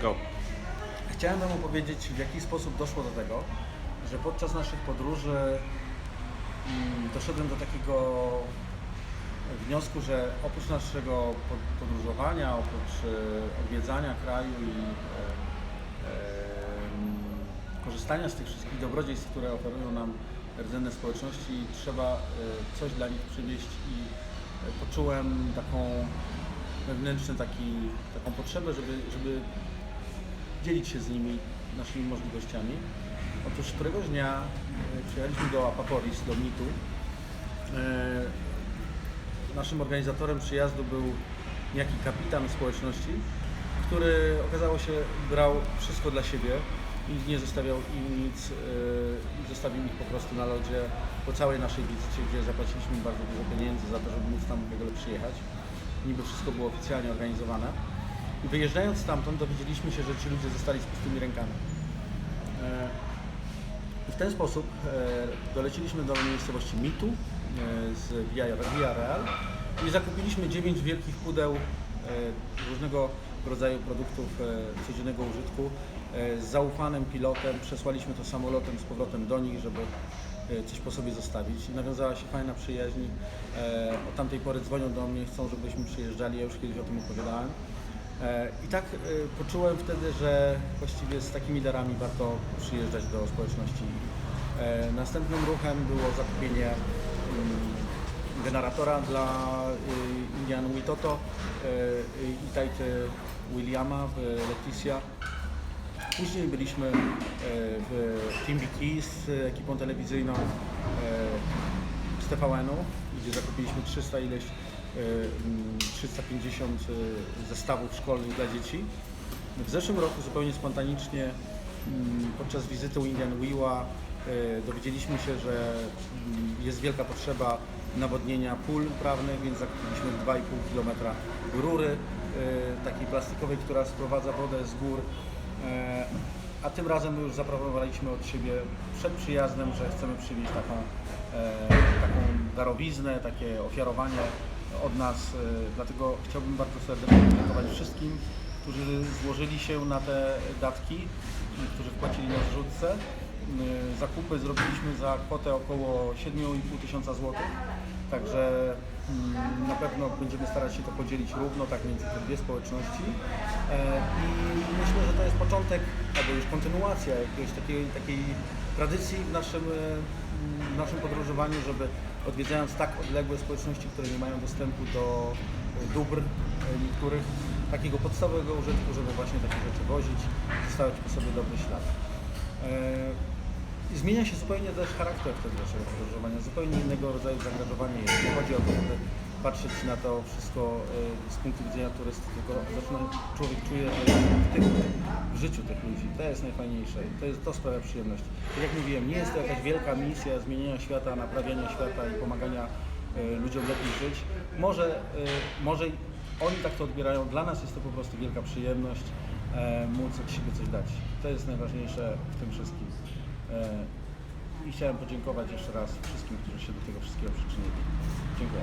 Go. Chciałem Wam opowiedzieć, w jaki sposób doszło do tego, że podczas naszych podróży mm, doszedłem do takiego wniosku, że oprócz naszego po- podróżowania, oprócz e, odwiedzania kraju i e, e, korzystania z tych wszystkich dobrodziejstw, które oferują nam rdzenne społeczności, trzeba coś dla nich przywieźć i poczułem taką wewnętrzny taki, taką potrzebę, żeby, żeby dzielić się z nimi naszymi możliwościami. Otóż któregoś dnia e, przyjechaliśmy do Apaporis, do Mitu. E, Naszym organizatorem przyjazdu był niejaki kapitan społeczności, który okazało się brał wszystko dla siebie i nie zostawiał im nic, e, zostawił ich po prostu na lodzie po całej naszej wizycie, gdzie zapłaciliśmy bardzo dużo pieniędzy za to, żeby móc tam w ogóle przyjechać. Niby wszystko było oficjalnie organizowane. I wyjeżdżając stamtąd dowiedzieliśmy się, że ci ludzie zostali z pustymi rękami. E, I w ten sposób e, doleciliśmy do miejscowości Mitu e, z Via Via Real i zakupiliśmy 9 wielkich pudeł e, różnego rodzaju produktów e, codziennego użytku. E, Z zaufanym pilotem przesłaliśmy to samolotem z powrotem do nich, żeby e, coś po sobie zostawić. Nawiązała się fajna przyjaźń. E, Od tamtej pory dzwonią do mnie, chcą, żebyśmy przyjeżdżali. Ja już kiedyś o tym opowiadałem. E, I tak e, poczułem wtedy, że właściwie z takimi darami warto przyjeżdżać do społeczności. E, Następnym ruchem było zakupienie mm, generatora dla y, Indian Witoto i Tajty Williama w Leticia. Później byliśmy w Timbiki z ekipą telewizyjną z TVN-u, gdzie zakupiliśmy 300 ileś, 350 e, zestawów szkolnych dla dzieci. W zeszłym roku zupełnie spontanicznie mm, podczas wizyty u Indian Wiwa dowiedzieliśmy się, że mm, jest wielka potrzeba nawodnienia pól uprawnych, więc zakupiliśmy 2,5 km rury takiej plastikowej, która sprowadza wodę z gór. A tym razem już zaproponowaliśmy od siebie przed przyjazdem, że chcemy przywieźć taką, e, taką darowiznę, takie ofiarowanie od nas. e, Dlatego chciałbym bardzo serdecznie podziękować wszystkim, którzy złożyli się na te datki, którzy wpłacili na zrzutce. E, Zakupy zrobiliśmy za kwotę około 7,5 tysiąca złotych. Także mm, na pewno będziemy starać się to podzielić równo, tak między te dwie społeczności. E, I myślę, że to jest początek, albo już kontynuacja jakiejś takiej, takiej tradycji w naszym, e, w naszym podróżowaniu, żeby odwiedzając tak odległe społeczności, które nie mają dostępu do e, dóbr niektórych, takiego podstawowego użytku, żeby właśnie takie rzeczy wozić, zostawiać po sobie dobry ślad. Zmienia się zupełnie też charakter wtedy naszego podróżowania, zupełnie innego rodzaju zaangażowanie jest. Nie chodzi o to, żeby patrzeć na to wszystko y, z punktu widzenia turysty, tylko zaczyna, człowiek czuje, że jest aktywny w życiu tych ludzi. To jest najfajniejsze to, jest, to sprawia przyjemność. Tak jak mówiłem, nie jest to jakaś wielka misja zmieniania świata, naprawiania świata i pomagania y, ludziom lepiej żyć. Może, y, może oni tak to odbierają, dla nas jest to po prostu wielka przyjemność e, móc od siebie coś dać. To jest najważniejsze w tym wszystkim. E, I chciałem podziękować jeszcze raz wszystkim, którzy się do tego wszystkiego przyczynili. Dziękuję.